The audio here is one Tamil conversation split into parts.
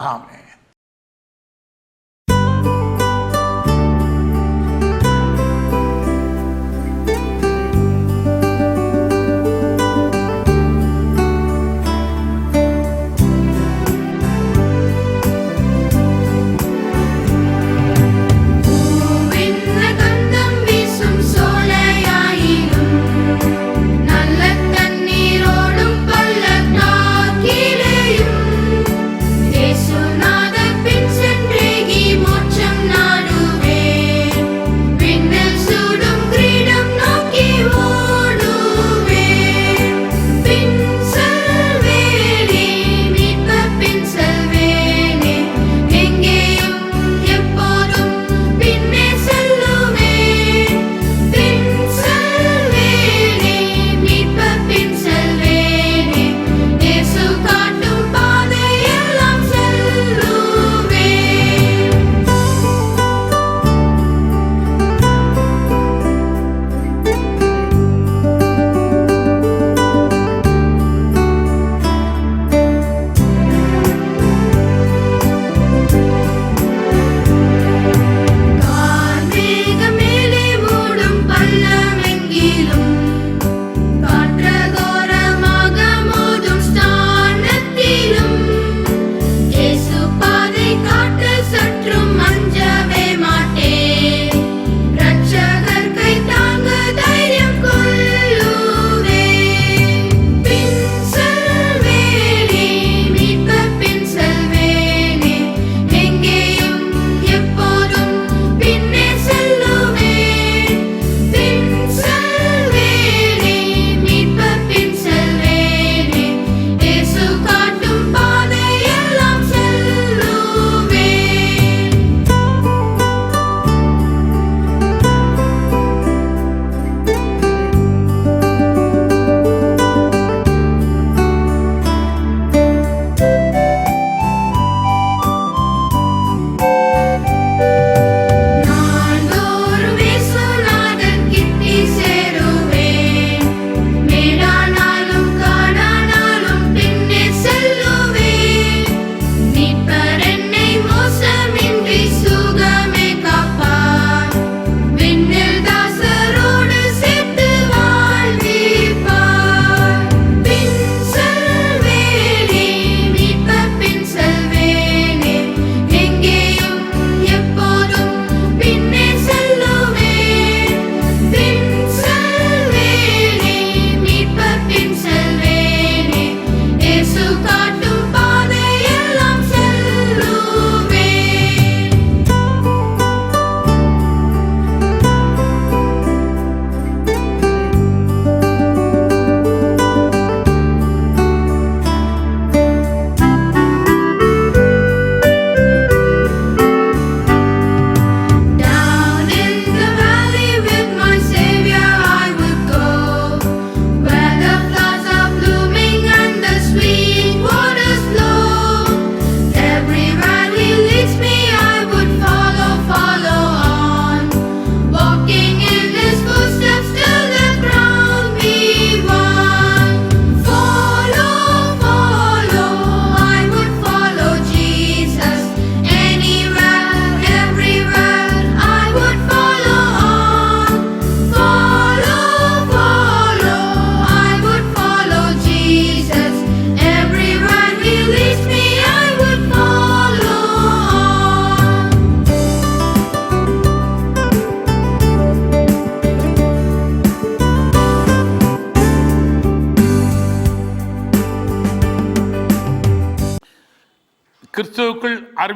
Amen.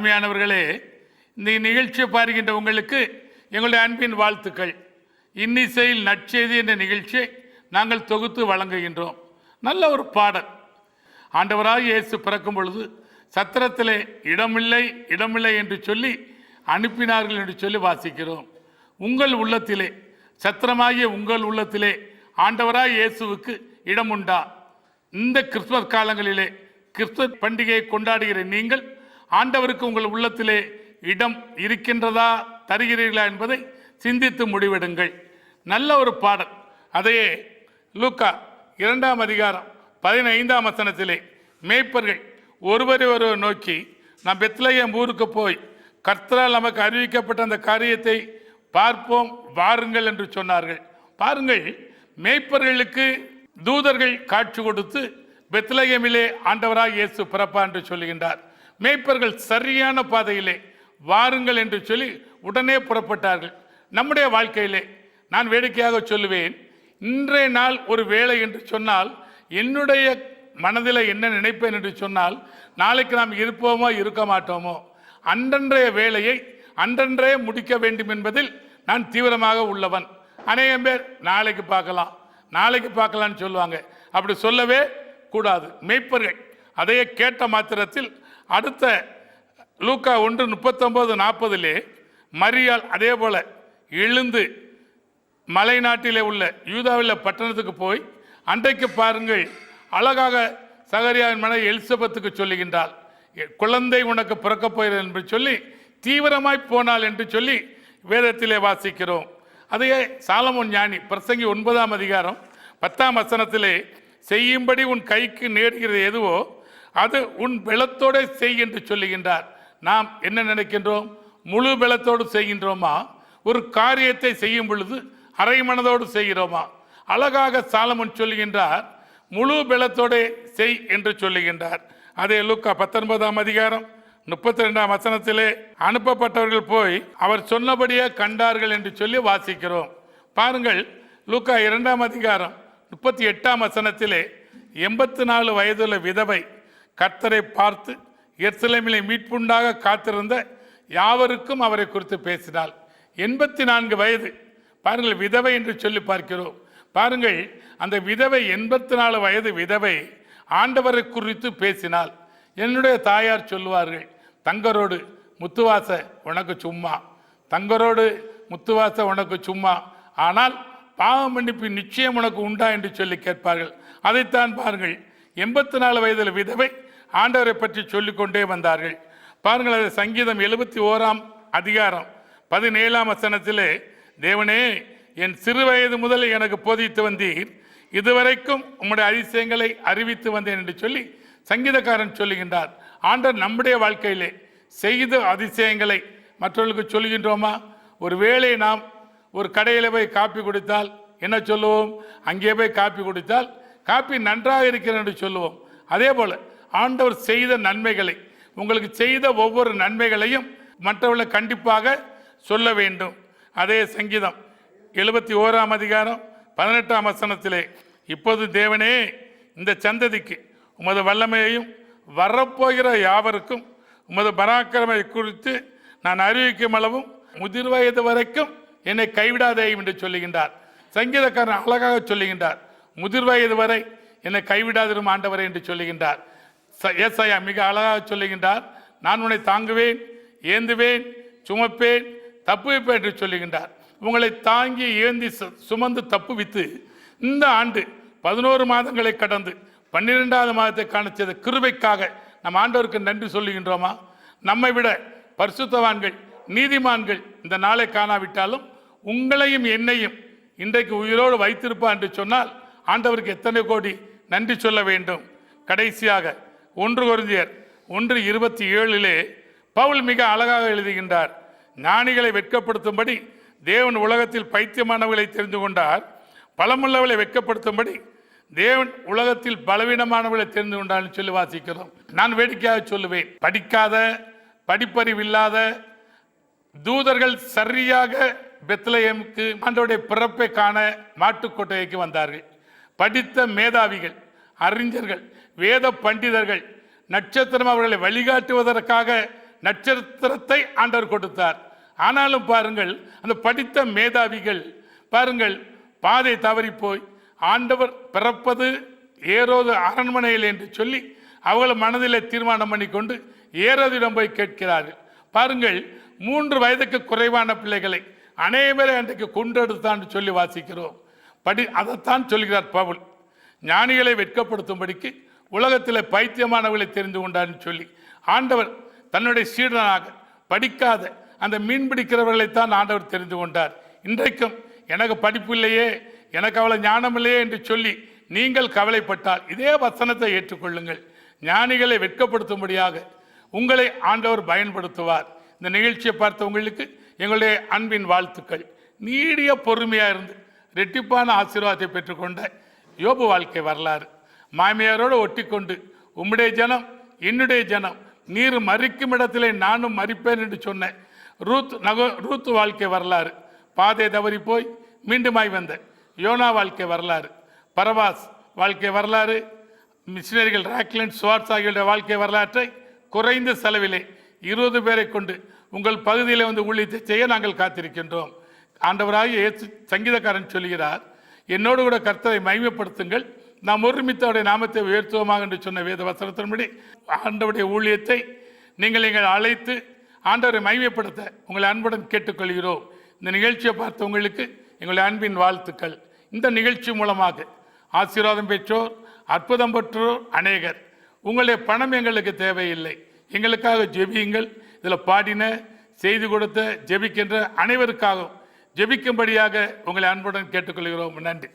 அருமையானவர்களே இந்த நிகழ்ச்சியை பாருகின்ற உங்களுக்கு எங்களுடைய அன்பின் வாழ்த்துக்கள். இன்னிசையில் நற்செய்தி என்ற நிகழ்ச்சியை நாங்கள் தொகுத்து வழங்குகின்றோம். நல்ல ஒரு பாடல். ஆண்டவராக இயேசு பிறக்கும் பொழுது சத்திரத்திலே இடமில்லை இடமில்லை என்று சொல்லி அனுப்பினார்கள் என்று சொல்லி வாசிக்கிறோம். உங்கள் உள்ளத்திலே சத்திரமாகிய உங்கள் உள்ளத்திலே ஆண்டவராக இயேசுவுக்கு இடம் உண்டா இந்த கிறிஸ்துமஸ் காலங்களிலே கிறிஸ்துவ பண்டிகையை கொண்டாடுகிற நீங்கள் ஆண்டவருக்கு உங்கள் உள்ளத்திலே இடம் இருக்கின்றதா தருகிறீர்களா என்பதை சிந்தித்து முடிவெடுங்கள். நல்ல ஒரு பாடல். அதையே லூக்கா இரண்டாம் அதிகாரம் பதினைந்தாம் வசனத்திலே மேய்ப்பர்கள் ஒருவரை ஒருவர் நோக்கி நாம் பெத்லகேம் ஊருக்கு போய் கர்த்தரால் நமக்கு அறிவிக்கப்பட்ட அந்த காரியத்தை பார்ப்போம் வாருங்கள் என்று சொன்னார்கள். பாருங்கள் மேய்ப்பர்களுக்கு தூதர்கள் காட்சி கொடுத்து பெத்லகமிலே ஆண்டவராக இயேசு பிறப்பா என்று சொல்லுகின்றார். மேய்ப்பர்கள் சரியான பாதையிலே வாருங்கள் என்று சொல்லி உடனே புறப்பட்டார்கள். நம்முடைய வாழ்க்கையிலே நான் வேடிக்கையாக சொல்லுவேன். இன்றைய நாள் ஒரு வேலை என்று சொன்னால் என்னுடைய மனதில் என்ன நினைப்பேன் என்று சொன்னால் நாளைக்கு நாம் இருப்போமோ இருக்க மாட்டோமோ? அன்றன்றைய வேலையை அன்றன்றே முடிக்க வேண்டும் என்பதில் நான் தீவிரமாக உள்ளவன். அநேகம் பேர் நாளைக்கு பார்க்கலாம் நாளைக்கு பார்க்கலான்னு சொல்லுவாங்க. அப்படி சொல்லவே கூடாது. மெய்ப்பர்கள் அதையே கேட்ட மாத்திரத்தில் அடுத்த லூக்கா ஒன்று முப்பத்தொம்போது நாற்பதுலே மரியாள் அதே போல் எழுந்து மலை நாட்டிலே உள்ள யூதாவில் பட்டணத்துக்கு போய் அன்றைக்கு பாருங்கள் அழகாக சகரியாவின் மனை எலிசபெத்துக்கு சொல்லுகின்றாள் "எ- குழந்தை உனக்கு பிறக்கப் போகிறது என்று சொல்லி தீவிரமாய் போனாள் என்று சொல்லி வேதத்திலே வாசிக்கிறோம். அதையே சாலமோன் ஞானி பிரசங்கி ஒன்பதாம் அதிகாரம் பத்தாம் வசனத்திலே செய்யும்படி உன் கைக்கு நேர்கிறது எதுவோ அது உன் பெலத்தோடே செய் என்று சொல்லுகின்றார். நாம் என்ன நினைக்கின்றோம்? முழு பலத்தோடு செய்கின்றோமா? ஒரு காரியத்தை செய்யும் பொழுது அரை மனதோடு செய்கிறோமா? அழகாக சாலமன் சொல்லுகின்றார் முழு பெலத்தோடே செய் என்று சொல்லுகின்றார். அதே லுக்கா பத்தொன்பதாம் அதிகாரம் முப்பத்தி ரெண்டாம் வசனத்திலே அனுப்பப்பட்டவர்கள் போய் அவர் சொன்னபடியே கண்டார்கள் என்று சொல்லி வாசிக்கிறோம். பாருங்கள் லூக்கா இரண்டாம் அதிகாரம் முப்பத்தி எட்டாம் வசனத்திலே எண்பத்தி நாலு வயதுள்ள விதவை கர்த்தரை பார்த்து எர்சலேமிலே மீட்புண்டாக காத்திருந்த யாவருக்கும் அவரை குறித்து பேசினாள். எண்பத்தி நான்கு வயது. பாருங்கள் விதவை என்று சொல்லி பார்க்கிறோம். பாருங்கள் அந்த விதவை எண்பத்தி நாலு வயது விதவை ஆண்டவரை குறித்து பேசினாள். என்னுடைய தாயார் சொல்லுவார்கள் தங்கரோடு முத்துவாச உனக்கு சும்மா. தங்கரோடு முத்துவாச உனக்கு சும்மா. ஆனால் பாவ மன்னிப்பு நிச்சயம் உனக்கு உண்டா? என்று சொல்லி கேட்பார்கள். அதைத்தான் பாருங்கள் எண்பத்தி நாலு வயதில் விதவை ஆண்டவரை பற்றி சொல்லிக்கொண்டே வந்தார்கள். பாருங்கள் அது சங்கீதம் எழுபத்தி ஓராம் அதிகாரம் பதினேழாம் வசனத்திலே தேவனே என் சிறு வயது முதல் எனக்கு போதித்து வந்தீர். இதுவரைக்கும் உம்முடைய அதிசயங்களை அறிவித்து வந்தேன் என்று சொல்லி சங்கீதக்காரன் சொல்லுகின்றார். ஆண்டர் நம்முடைய வாழ்க்கையிலே செய்த அதிசயங்களை மற்றவர்களுக்கு சொல்லுகின்றோமா? ஒருவேளை நாம் ஒரு கடையில் போய் காப்பி குடித்தால் என்ன சொல்லுவோம்? அங்கே போய் காப்பி குடித்தால் காப்பி நன்றாக இருக்கிறது என்று சொல்லுவோம். அதே போல் ஆண்டவர் செய்த நன்மைகளை உங்களுக்கு செய்த ஒவ்வொரு நன்மைகளையும் மற்றவர்களை கண்டிப்பாக சொல்ல வேண்டும். அதே சங்கீதம் எழுபத்தி ஓராம் அதிகாரம் பதினெட்டாம் வசனத்திலே இப்போது தேவனே இந்த சந்ததிக்கு உமது வல்லமையையும் வரப்போகிற யாவருக்கும் உமது பராக்கிரமை குறித்து நான் அறிவிக்கும் அளவும் முதிர் வயது வரைக்கும் என்னை கைவிடாதேயும் என்று சொல்லுகின்றார். சங்கீதக்காரன் அழகாக சொல்லுகின்றார். முதிர் வயது வரை என்னை கைவிடாதிரும் ஆண்டவரே என்று சொல்லுகின்றார். ஏசாயா மிக அழகாக சொல்லுகின்றார். நான் உன்னை தாங்குவேன் ஏந்துவேன் சுமப்பேன் தப்புவிப்பேன் என்று சொல்லுகின்றார். உங்களை தாங்கி ஏந்தி சுமந்து தப்புவித்து இந்த ஆண்டு பதினோரு மாதங்களை கடந்து பன்னிரெண்டாவது மாதத்தை காணச்சத கிருபைக்காக நம் ஆண்டவருக்கு நன்றி சொல்லுகின்றோமா? நம்மை விட பரிசுத்தவான்கள் நீதிமான்கள் இந்த நாளை காணாவிட்டாலும் உங்களையும் என்னையும் இன்றைக்கு உயிரோடு வைத்திருப்பா என்று சொன்னால் ஆண்டவருக்கு எத்தனை கோடி நன்றி சொல்ல வேண்டும். கடைசியாக ஒன்று குருந்தியர் ஒன்று இருபத்தி ஏழிலே பவுல் மிக அழகாக எழுதுகின்றார் ஞானிகளை வெட்கப்படுத்தும்படி தேவன் உலகத்தில் பைத்தியமானவர்களை தெரிந்து கொண்டார். பலமுள்ளவர்களை வெட்கப்படுத்தும்படி தேவன் உலகத்தில் பலவீனமானவர்களை தெரிந்து கொண்டார்னு சொல்லி வாசிக்கிறோம். நான் வேடிக்கையாக சொல்லுவேன். படிக்காத படிப்பறிவில்லாத தூதர்கள் சரியாக பெத்லயமுக்கு ஆண்டோடைய பிறப்பை காண மாட்டுக்கொட்டைக்கு வந்தார்கள். படித்த மேதாவிகள் அறிஞர்கள் வேத பண்டிதர்கள் நட்சத்திரம் அவர்களை வழிகாட்டுவதற்காக நட்சத்திரத்தை ஆண்டவர் கொடுத்தார். ஆனாலும் பாருங்கள் அந்த படித்த மேதாவிகள் பாருங்கள் பாதை தவறி போய் ஆண்டவர் பிறப்பது ஏரோது அரண்மனையில் என்று சொல்லி அவர்கள் மனதில் தீர்மானம் பண்ணிக்கொண்டு ஏரோதிடம் போய் கேட்கிறார்கள். பாருங்கள் மூன்று வயதுக்கு குறைவான பிள்ளைகளை அனைவரை அன்றைக்கு கொண்டெடுத்தான் சொல்லி வாசிக்கிறோம். படி அதைத்தான் சொல்கிறார் பவுல். ஞானிகளை வெட்கப்படுத்தும்படிக்கு உலகத்தில் பைத்தியமானவர்களை தெரிந்து கொண்டார்னு சொல்லி. ஆண்டவர் தன்னுடைய சீடனாக படிக்காத அந்த மீன் பிடிக்கிறவர்களைத்தான் ஆண்டவர் தெரிந்து கொண்டார். இன்றைக்கும் எனக்கு படிப்பு இல்லையே எனக்கு அவ்வளோ ஞானம் இல்லையே என்று சொல்லி நீங்கள் கவலைப்பட்டால் இதே வசனத்தை ஏற்றுக்கொள்ளுங்கள். ஞானிகளை வெட்கப்படுத்தும்படியாக உங்களை ஆண்டவர் பயன்படுத்துவார். இந்த நிகழ்ச்சியை பார்த்தவங்களுக்கு எங்களுடைய அன்பின் வாழ்த்துக்கள். நீடிய பொறுமையாக இருந்து ரெட்டிப்பான ஆசீர்வாதத்தை பெற்றுக்கொண்ட யோபு வாழ்க்கை வரலாறு. மாமியாரோடு ஒட்டிக்கொண்டு உம்முடைய ஜனம் என்னுடைய ஜனம் நீர் மறிக்கும் இடத்திலே நானும் மறிப்பேன் என்று சொன்னேன் ரூத் நக ரூத் வாழ்க்கை வரலாறு. பாதை தவறி போய் மீண்டுமாய் வந்த யோனா வாழ்க்கை வரலாறு. பரவாஸ் வாழ்க்கை வரலாறு. மிஷினரிகள் ராக்லண்ட் ஸ்வார்ட்ஸ் ஆகியோருடைய வாழ்க்கை வரலாற்றை குறைந்த செலவிலே இருபது பேரை கொண்டு உங்கள் பகுதியில் வந்து ஊழியத்தை செய்ய நாங்கள் காத்திருக்கின்றோம். ஆண்டவராக ஏற்று சங்கீதக்காரன் சொல்கிறார் என்னோடு கூட கர்த்தரை மகிமைப்படுத்துங்கள். நாம் ஒருமித்த அவருடைய நாமத்தை உயர்த்துவோமாக என்று சொன்ன வேத வசனத்தின்படி ஆண்டவருடைய ஊழியத்தை நீங்கள் எங்கள் அழைத்து ஆண்டவரை மைமைப்படுத்த உங்களை அன்புடன் கேட்டுக்கொள்கிறோம். இந்த நிகழ்ச்சியை பார்த்த உங்களுக்கு எங்களுடைய அன்பின் வாழ்த்துக்கள். இந்த நிகழ்ச்சி மூலமாக ஆசீர்வாதம் பெற்றோர் அற்புதம் பெற்றோர் அநேகர். உங்களுடைய பணம் எங்களுக்கு தேவையில்லை. எங்களுக்காக ஜெபியுங்கள். இதில் பாடின செய்து கொடுத்த ஜெபிக்கின்ற அனைவருக்காகவும் ஜெபிக்கும்படியாக உங்களை அன்புடன் கேட்டுக்கொள்கிறோம். நன்றி.